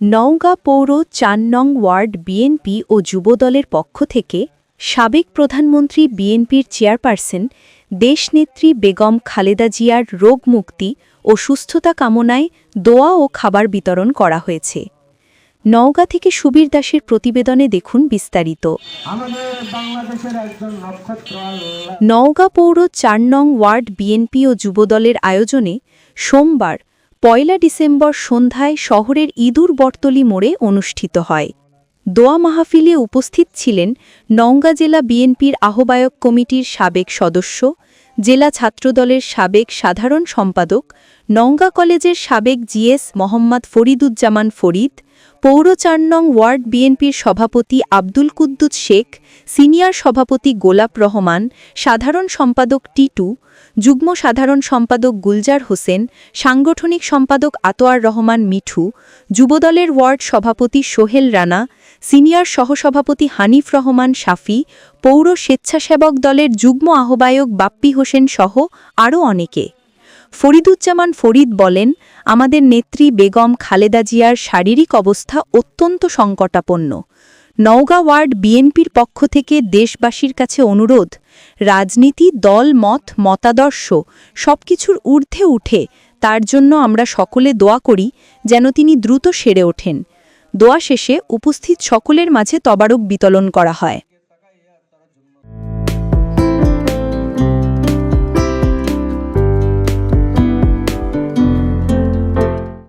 নওগাঁ পৌর চার নং ওয়ার্ড বিএনপি ও যুবদলের পক্ষ থেকে সাবেক প্রধানমন্ত্রী বিএনপির চেয়ারপারসন দেশনেত্রী বেগম খালেদা জিয়ার রোগমুক্তি ও সুস্থতা কামনায় দোয়া ও খাবার বিতরণ করা হয়েছে। নওগাঁ থেকে সুবীর দাসের প্রতিবেদনে দেখুন বিস্তারিত। নওগাঁ পৌর চার নং ওয়ার্ড বিএনপি ও যুবদলের আয়োজনে সোমবার পয়লা ডিসেম্বর সন্ধ্যায় শহরের ইঁদুর বর্তলি মোড়ে অনুষ্ঠিত হয়। দোয়া মাহফিলে উপস্থিত ছিলেন নওগাঁ জেলা বিএনপির আহ্বায়ক কমিটির সাবেক সদস্য জেলা ছাত্রদলের সাবেক সাধারণ সম্পাদক নঙ্গা কলেজের সাবেক জিএস মোহাম্মদ ফরিদুজ্জামান ফরিদ, পৌর চার নং ওয়ার্ড বিএনপির সভাপতি আব্দুল কুদ্দুস শেখ, সিনিয়র সভাপতি গোলাপ রহমান, সাধারণ সম্পাদক টিটু, যুগ্ম সাধারণ সম্পাদক গুলজার হোসেন, সাংগঠনিক সম্পাদক আতোয়ার রহমান মিঠু, যুবদলের ওয়ার্ড সভাপতি সোহেল রানা সিনিয়র সহসভাপতি হানিফ রহমান শাফি, পৌর স্বেচ্ছাসেবক দলের যুগ্ম আহ্বায়ক বাপ্পি হোসেন সহ আরও অনেকে। ফরিদুজ্জামান ফরিদ বলেন, আমাদের নেত্রী বেগম খালেদা জিয়ার শারীরিক অবস্থা অত্যন্ত সংকটাপন্ন। নওগাঁ ওয়ার্ড বিএনপির পক্ষ থেকে দেশবাসীর কাছে অনুরোধ, রাজনীতি, দল, মত, মতাদর্শ সবকিছুর ঊর্ধ্বে উঠে, তার জন্য আমরা সকলে দোয়া করি যেন তিনি দ্রুত সেরে ওঠেন। দোয়া শেষে উপস্থিত সকলের মাঝে তবারক বিতলন করা হয়।